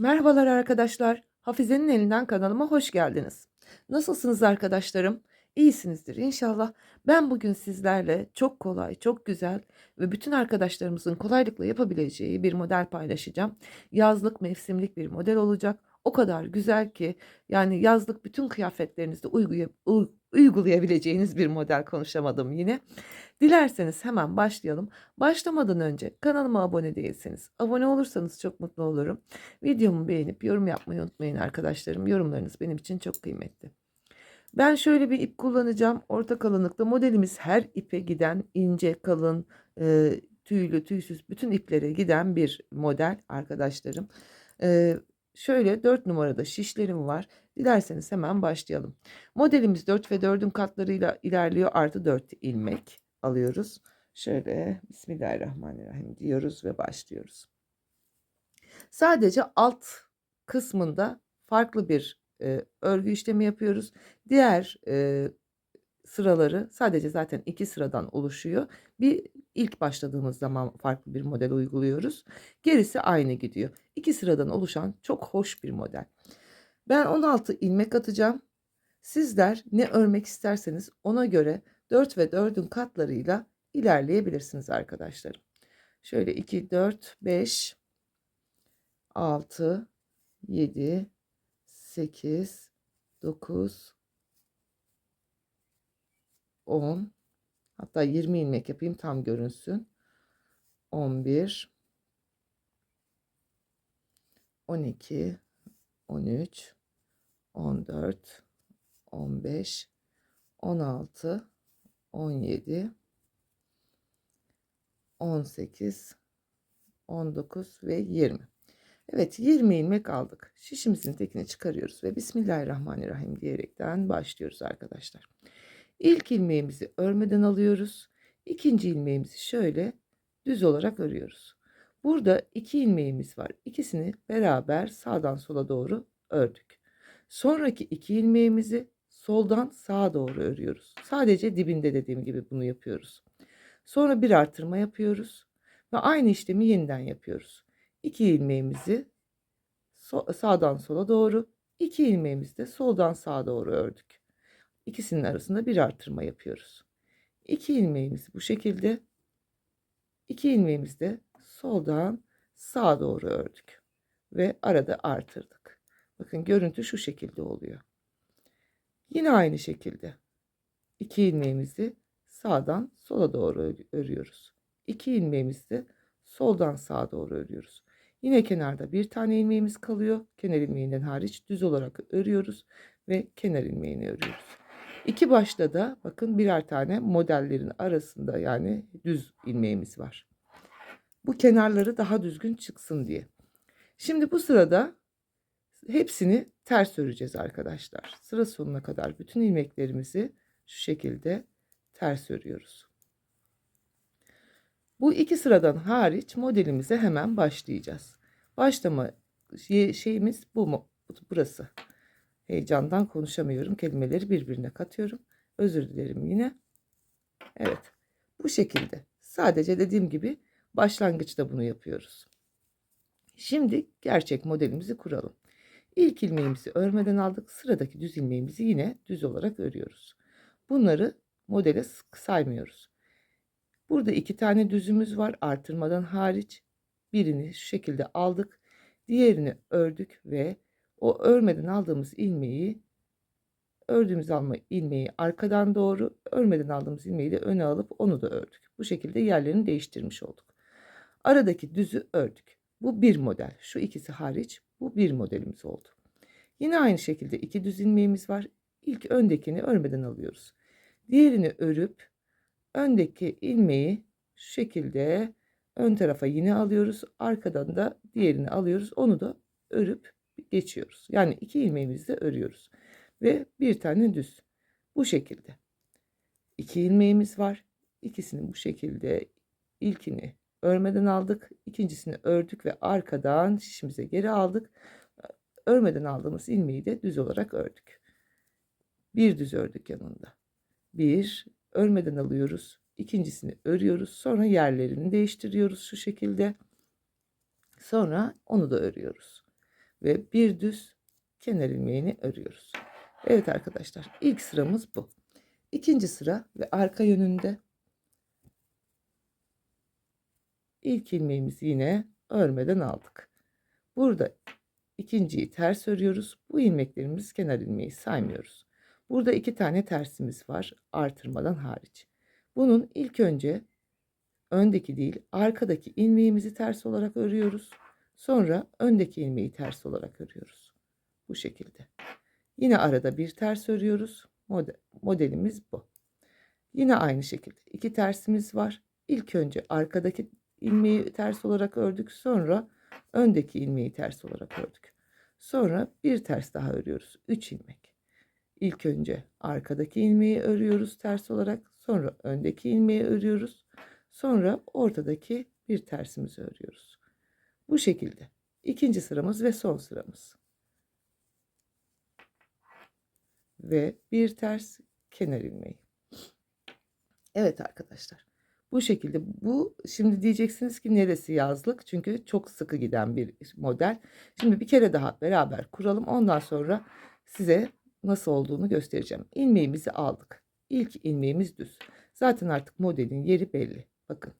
Merhabalar arkadaşlar. Hafize'nin elinden kanalıma hoş geldiniz. Nasılsınız arkadaşlarım? İyisinizdir inşallah. Ben bugün sizlerle çok kolay, çok güzel ve bütün arkadaşlarımızın kolaylıkla yapabileceği bir model paylaşacağım. Yazlık, mevsimlik bir model olacak. O kadar güzel ki yani yazlık bütün kıyafetlerinizde uygulayabileceğiniz bir model konuşamadım yine. Dilerseniz hemen başlayalım. Başlamadan önce kanalıma abone değilseniz, abone olursanız çok mutlu olurum. Videomu beğenip yorum yapmayı unutmayın arkadaşlarım. Yorumlarınız benim için çok kıymetli. Ben şöyle bir ip kullanacağım. Orta kalınlıkta modelimiz her ipe giden ince, kalın, e, tüylü, tüysüz bütün iplere giden bir model arkadaşlarım. E, şöyle 4 numarada şişlerim var. Dilerseniz hemen başlayalım. Modelimiz 4 ve 4'ün katlarıyla ilerliyor. Artı 4 ilmek alıyoruz. Şöyle Bismillahirrahmanirrahim diyoruz ve başlıyoruz. Sadece alt kısmında farklı bir e, örgü işlemi yapıyoruz. Diğer e, sıraları sadece zaten iki sıradan oluşuyor. Bir ilk başladığımız zaman farklı bir model uyguluyoruz. Gerisi aynı gidiyor. İki sıradan oluşan çok hoş bir model. Ben 16 ilmek atacağım. Sizler ne örmek isterseniz ona göre 4 ve 4'ün katlarıyla ilerleyebilirsiniz arkadaşlarım. Şöyle 2, 4, 5, 6, 7, 8, 9, 10, hatta 20 ilmek yapayım tam görünsün. 11, 12, 13, 14, 15, 16, 17, 18, 19 ve 20. Evet 20 ilmek aldık. Şişimizin tekini çıkarıyoruz ve Bismillahirrahmanirrahim diyerekten başlıyoruz arkadaşlar. İlk ilmeğimizi örmeden alıyoruz. İkinci ilmeğimizi şöyle düz olarak örüyoruz. Burada iki ilmeğimiz var. İkisini beraber sağdan sola doğru ördük. Sonraki iki ilmeğimizi soldan sağa doğru örüyoruz. Sadece dibinde dediğim gibi bunu yapıyoruz. Sonra bir artırma yapıyoruz ve aynı işlemi yeniden yapıyoruz. 2 ilmeğimizi sağdan sola doğru, 2 ilmeğimizi de soldan sağa doğru ördük. İkisinin arasında bir artırma yapıyoruz. 2 ilmeğimizi bu şekilde, 2 ilmeğimizi de soldan sağa doğru ördük ve arada artırdık. Bakın görüntü şu şekilde oluyor. Yine aynı şekilde 2 ilmeğimizi sağdan sola doğru örüyoruz. 2 ilmeğimizi de soldan sağa doğru örüyoruz. Yine kenarda bir tane ilmeğimiz kalıyor. Kenar ilmeğinden hariç düz olarak örüyoruz ve kenar ilmeğini örüyoruz. İki başta da bakın birer tane modellerin arasında yani düz ilmeğimiz var. Bu kenarları daha düzgün çıksın diye. Şimdi bu sırada hepsini ters öreceğiz arkadaşlar. Sıra sonuna kadar bütün ilmeklerimizi şu şekilde ters örüyoruz. Bu iki sıradan hariç modelimize hemen başlayacağız. Başlama şeyimiz bu mu? Burası. Heyecandan konuşamıyorum. Kelimeleri birbirine katıyorum. Özür dilerim yine. Evet. Bu şekilde. Sadece dediğim gibi başlangıçta bunu yapıyoruz. Şimdi gerçek modelimizi kuralım. İlk ilmeğimizi örmeden aldık. Sıradaki düz ilmeğimizi yine düz olarak örüyoruz. Bunları modele saymıyoruz. Burada iki tane düzümüz var artırmadan hariç. Birini şu şekilde aldık. Diğerini ördük ve o örmeden aldığımız ilmeği ördüğümüz alma ilmeği arkadan doğru örmeden aldığımız ilmeği de öne alıp onu da ördük. Bu şekilde yerlerini değiştirmiş olduk. Aradaki düzü ördük. Bu bir model. Şu ikisi hariç bu bir modelimiz oldu. Yine aynı şekilde iki düz ilmeğimiz var. İlk öndekini örmeden alıyoruz. Diğerini örüp öndeki ilmeği şu şekilde ön tarafa yine alıyoruz. Arkadan da diğerini alıyoruz. Onu da örüp geçiyoruz. Yani iki ilmeğimizi de örüyoruz. Ve bir tane düz. Bu şekilde. İki ilmeğimiz var. İkisini bu şekilde ilkini örmeden aldık. ikincisini ördük ve arkadan şişimize geri aldık. Örmeden aldığımız ilmeği de düz olarak ördük. Bir düz ördük yanında. Bir, örmeden alıyoruz. İkincisini örüyoruz. Sonra yerlerini değiştiriyoruz şu şekilde. Sonra onu da örüyoruz. Ve bir düz kenar ilmeğini örüyoruz. Evet arkadaşlar ilk sıramız bu. İkinci sıra ve arka yönünde ilk ilmeğimizi yine örmeden aldık. Burada ikinciyi ters örüyoruz. Bu ilmeklerimiz kenar ilmeği saymıyoruz. Burada iki tane tersimiz var artırmadan hariç. Bunun ilk önce öndeki değil arkadaki ilmeğimizi ters olarak örüyoruz. Sonra öndeki ilmeği ters olarak örüyoruz. Bu şekilde. Yine arada bir ters örüyoruz. Model, modelimiz bu. Yine aynı şekilde iki tersimiz var. İlk önce arkadaki ilmeği ters olarak ördük. Sonra öndeki ilmeği ters olarak ördük. Sonra bir ters daha örüyoruz. 3 ilmek. İlk önce arkadaki ilmeği örüyoruz ters olarak. Sonra öndeki ilmeği örüyoruz. Sonra ortadaki bir tersimizi örüyoruz. Bu şekilde. İkinci sıramız ve son sıramız. Ve bir ters kenar ilmeği. Evet arkadaşlar. Bu şekilde bu şimdi diyeceksiniz ki neresi yazlık? Çünkü çok sıkı giden bir model. Şimdi bir kere daha beraber kuralım. Ondan sonra size nasıl olduğunu göstereceğim. İlmeğimizi aldık. İlk ilmeğimiz düz. Zaten artık modelin yeri belli. Bakın.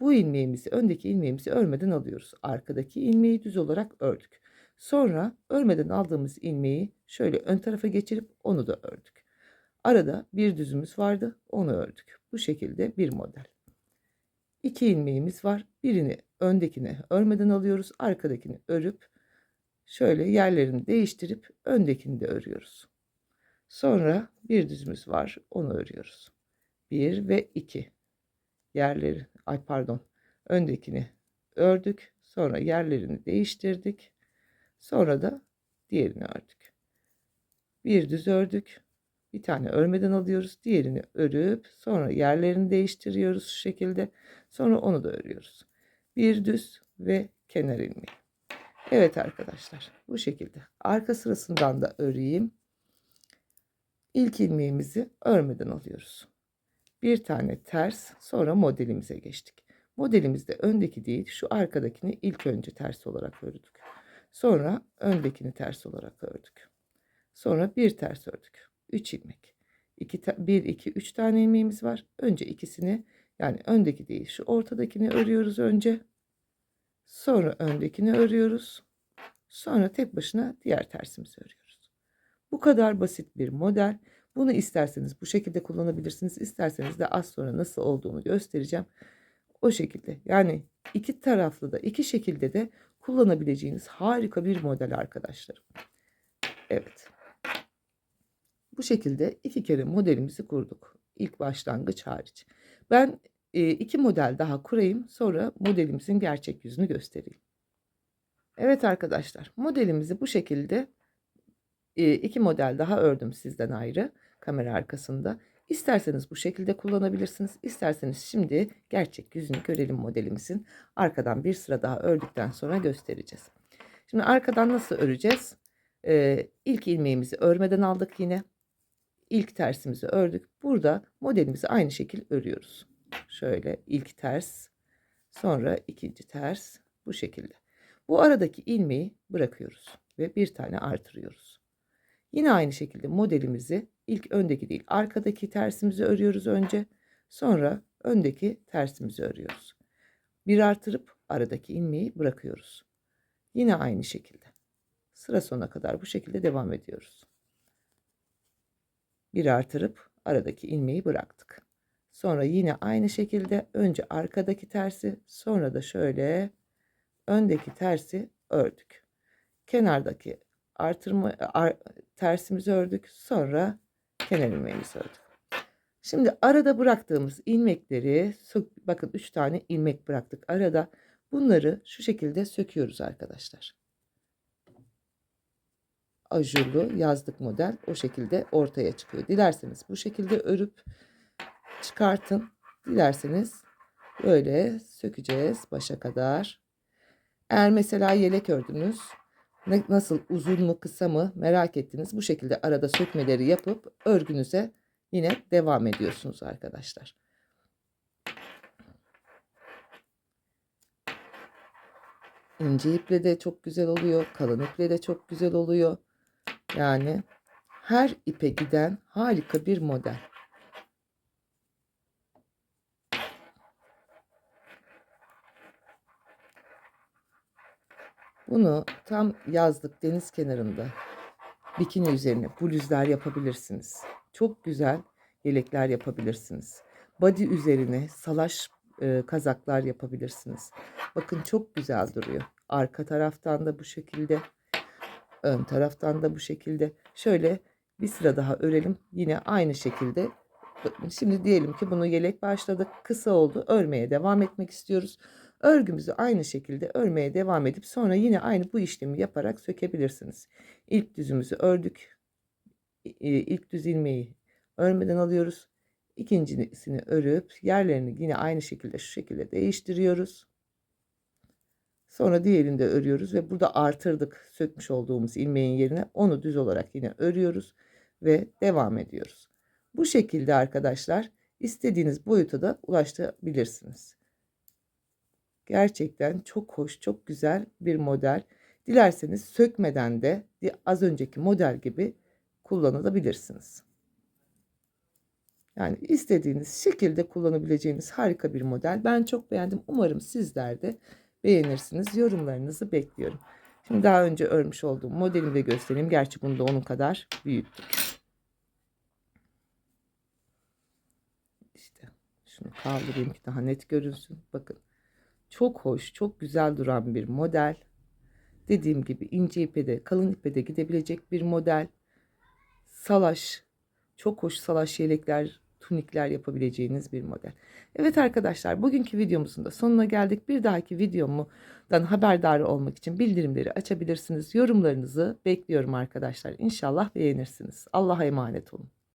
Bu ilmeğimizi, öndeki ilmeğimizi örmeden alıyoruz. Arkadaki ilmeği düz olarak ördük. Sonra örmeden aldığımız ilmeği şöyle ön tarafa geçirip onu da ördük. Arada bir düzümüz vardı, onu ördük. Bu şekilde bir model. İki ilmeğimiz var. Birini öndekine örmeden alıyoruz. Arkadakini örüp şöyle yerlerini değiştirip öndekini de örüyoruz. Sonra bir düzümüz var. Onu örüyoruz. Bir ve iki yerleri ay pardon öndekini ördük. Sonra yerlerini değiştirdik. Sonra da diğerini ördük. Bir düz ördük. Bir tane örmeden alıyoruz. Diğerini örüp sonra yerlerini değiştiriyoruz şu şekilde. Sonra onu da örüyoruz. Bir düz ve kenar ilmeği. Evet arkadaşlar bu şekilde. Arka sırasından da öreyim. İlk ilmeğimizi örmeden alıyoruz. Bir tane ters sonra modelimize geçtik. Modelimizde öndeki değil şu arkadakini ilk önce ters olarak ördük. Sonra öndekini ters olarak ördük. Sonra bir ters ördük. 3 ilmek. 2 1 2 3 tane ilmeğimiz var. Önce ikisini yani öndeki değil şu ortadakini örüyoruz önce. Sonra öndekini örüyoruz. Sonra tek başına diğer tersimizi örüyoruz. Bu kadar basit bir model. Bunu isterseniz bu şekilde kullanabilirsiniz. İsterseniz de az sonra nasıl olduğunu göstereceğim. O şekilde yani iki taraflı da iki şekilde de kullanabileceğiniz harika bir model arkadaşlar. Evet. Bu şekilde iki kere modelimizi kurduk. İlk başlangıç hariç. Ben e, iki model daha kurayım. Sonra modelimizin gerçek yüzünü göstereyim. Evet arkadaşlar modelimizi bu şekilde iki model daha ördüm sizden ayrı kamera arkasında. İsterseniz bu şekilde kullanabilirsiniz. İsterseniz şimdi gerçek yüzünü görelim modelimizin. Arkadan bir sıra daha ördükten sonra göstereceğiz. Şimdi arkadan nasıl öreceğiz? Ee, ilk ilmeğimizi örmeden aldık yine ilk tersimizi ördük. Burada modelimizi aynı şekil örüyoruz. Şöyle ilk ters, sonra ikinci ters bu şekilde. Bu aradaki ilmeği bırakıyoruz ve bir tane artırıyoruz. Yine aynı şekilde modelimizi ilk öndeki değil arkadaki tersimizi örüyoruz önce. Sonra öndeki tersimizi örüyoruz. Bir artırıp aradaki ilmeği bırakıyoruz. Yine aynı şekilde. Sıra sona kadar bu şekilde devam ediyoruz bir artırıp aradaki ilmeği bıraktık. Sonra yine aynı şekilde önce arkadaki tersi sonra da şöyle öndeki tersi ördük. Kenardaki artırma ar, tersimizi ördük. Sonra kenar ilmeğimizi ördük. Şimdi arada bıraktığımız ilmekleri bakın 3 tane ilmek bıraktık arada. Bunları şu şekilde söküyoruz arkadaşlar ajurlu yazlık model o şekilde ortaya çıkıyor. Dilerseniz bu şekilde örüp çıkartın. Dilerseniz böyle sökeceğiz başa kadar. Eğer mesela yelek ördünüz nasıl uzun mu kısa mı merak ettiniz. Bu şekilde arada sökmeleri yapıp örgünüze yine devam ediyorsunuz arkadaşlar. İnce iple de çok güzel oluyor. Kalın iple de çok güzel oluyor. Yani her ipe giden harika bir model. Bunu tam yazlık deniz kenarında bikini üzerine bluzlar yapabilirsiniz. Çok güzel yelekler yapabilirsiniz. Body üzerine salaş e, kazaklar yapabilirsiniz. Bakın çok güzel duruyor. Arka taraftan da bu şekilde. Ön taraftan da bu şekilde. Şöyle bir sıra daha örelim. Yine aynı şekilde. Şimdi diyelim ki bunu yelek başladık. Kısa oldu. Örmeye devam etmek istiyoruz. Örgümüzü aynı şekilde örmeye devam edip sonra yine aynı bu işlemi yaparak sökebilirsiniz. İlk düzümüzü ördük. İ- İlk düz ilmeği örmeden alıyoruz. İkincisini örüp yerlerini yine aynı şekilde şu şekilde değiştiriyoruz. Sonra diğerini de örüyoruz ve burada artırdık sökmüş olduğumuz ilmeğin yerine onu düz olarak yine örüyoruz ve devam ediyoruz. Bu şekilde arkadaşlar istediğiniz boyuta da ulaştırabilirsiniz. Gerçekten çok hoş, çok güzel bir model. Dilerseniz sökmeden de az önceki model gibi kullanabilirsiniz. Yani istediğiniz şekilde kullanabileceğiniz harika bir model. Ben çok beğendim. Umarım sizler de beğenirsiniz. Yorumlarınızı bekliyorum. Şimdi daha önce örmüş olduğum modelimi de göstereyim. Gerçi bunu da onun kadar büyüttük. İşte şunu kaldırayım ki daha net görünsün. Bakın çok hoş, çok güzel duran bir model. Dediğim gibi ince ipe de kalın ipe de gidebilecek bir model. Salaş, çok hoş salaş yelekler, tunikler yapabileceğiniz bir model. Evet arkadaşlar bugünkü videomuzun da sonuna geldik. Bir dahaki videomdan haberdar olmak için bildirimleri açabilirsiniz. Yorumlarınızı bekliyorum arkadaşlar. İnşallah beğenirsiniz. Allah'a emanet olun.